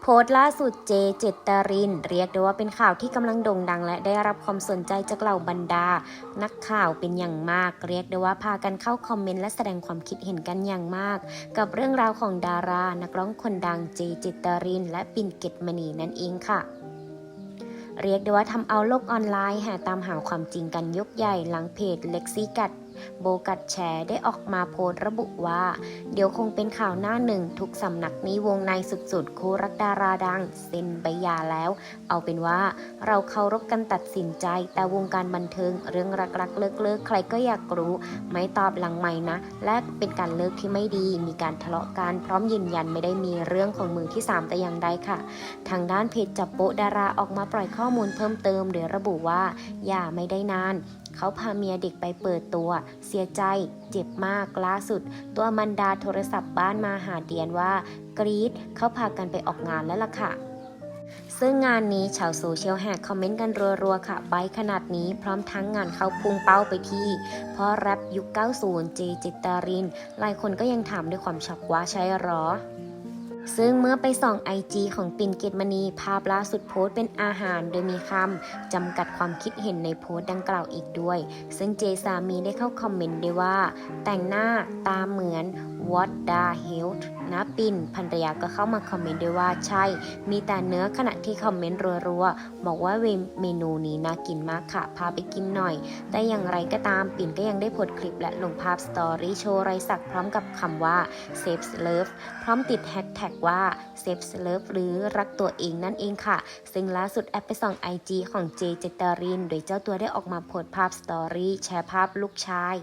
โพสต์ล่าสุดเจเจตริน เรียกได้ว่าเป็นข่าวที่กำลังโด่งดัง และได้รับความสนใจจากเหล่าบรรดา นักข่าวเป็นอย่างมาก เรียกได้ว่าพากันเข้าคอมเมนต์และแสดงความคิดเห็นกันอย่างมาก กับเรื่องราวของดารา นักร้องคนดังเจเจตริน และปิ่นเกตมณีนั่นเองค่ะเรียกได้ว่าทำเอาโลกออนไลน์แห่ตามหาความจริงกันยกใหญ่หลังเพจเล็กซี่กัด โบกัดแชร์ได้ออกมาโพสต์ระบุว่า เดี๋ยวคงเป็นข่าวหน้าหนึ่ง ทุกสำนักนี้วงในสุดๆ คู่รักดาราดังเซ็นใบยาแล้ว เอาเป็นว่าเราเคารพกันตัดสินใจ แต่วงการบันเทิงเรื่องรักๆ เลิกๆ ใครก็อยากรู้ ไม่ตอบหลังไม่นะ และเป็นการเลิกที่ไม่ดี มีการทะเลาะกันพร้อมยืนยันไม่ได้มีเรื่องของมือที่ 3 แต่อย่างใดค่ะ ทางด้านเพจจับโปดาราออกมาปล่อยข้อมูลเพิ่มเติมโดยระบุว่าหย่าไม่ได้นาน เขาพาเมียเด็กไปเปิดตัว เสียใจ เจ็บมากล่าสุด ตัวมันดาโทรศัพท์บ้านมาหาเดียนว่า กรีดเขาพากันไปออกงานแล้วล่ะค่ะซึ่งงานนี้ชาวโซเชียลแหกคอมเมนต์กันรัวๆ ค่ะ ใบขนาดนี้พร้อมทั้งงานเข้าพุ่งเป้าไปที่พ่อแรปยุค 90 เจจิตาริน หลายคนก็ยังถามด้วยความช็อกว่าใช่หรอ ซึ่งเมื่อไปส่องไอจีของปิ่นเกตมณีภาพล่าสุดโพสต์เป็นอาหารโดยมีคำจำกัดความคิดเห็นในโพสต์ดังกล่าวอีกด้วย ซึ่งเจสามีได้เข้าคอมเมนต์ด้วยว่า แต่งหน้าตาเหมือน what the hell นะปิ่นภรรยาก็เข้ามาคอมเมนต์ด้วยว่าใช่ มีแต่เนื้อขณะที่คอมเมนต์รัวๆ บอกว่าเมนูนี้น่ากินมากค่ะ พาไปกินหน่อย แต่อย่างไรก็ตามปิ่นก็ยังได้โพสคลิปและลงภาพสตอรี่โชว์ไรสักพร้อมกับคำว่า save love พร้อมติดแฮชแท็กว่า save love หรือรักตัวเองนั่นเองค่ะ ซึ่งล่าสุดแอปไปส่อง IG ของเจเจตาริน โดยเจ้าตัวได้ออกมาโพสภาพสตอรี่แชร์ภาพลูกชาย